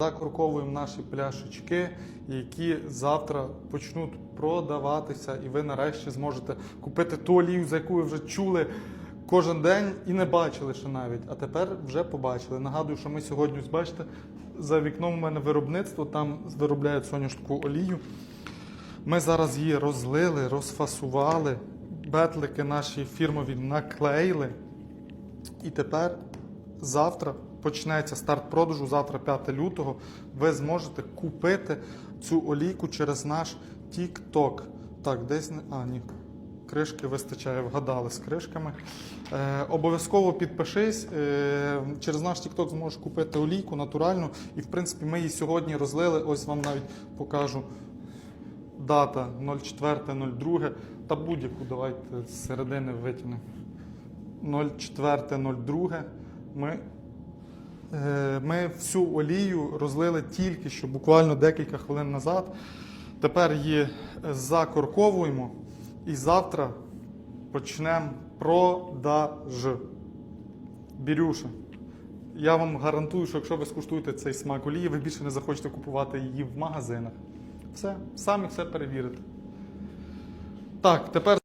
Закурковуємо наші пляшечки, які завтра почнуть продаватися, і ви нарешті зможете купити ту олію, за яку ви вже чули кожен день і не бачили ще навіть. А тепер вже побачили. Нагадую, що ми сьогодні, бачите, за вікном у мене виробництво, там виробляють соняшку олію. Ми зараз її розлили, розфасували, бетлики наші фірмові наклеїли. І тепер завтра почнеться старт продажу, завтра 5 лютого. Ви зможете купити цю олійку через наш TikTok. Так, десь не. А, ні. Кришки вистачає, вгадали з кришками. Е, обов'язково підпишись. Е, через наш TikTok зможеш купити олійку натуральну. І в принципі ми її сьогодні розлили. Ось вам навіть покажу дата 04.02. Та будь-яку давайте з середини витягнемо. 04.02 ми, ми всю олію розлили тільки що, буквально декілька хвилин назад. Тепер її закорковуємо і завтра почнемо продаж. Бірюша. Я вам гарантую, що якщо ви скуштуєте цей смак олії, ви більше не захочете купувати її в магазинах. Все, самі все перевірите. Так, тепер.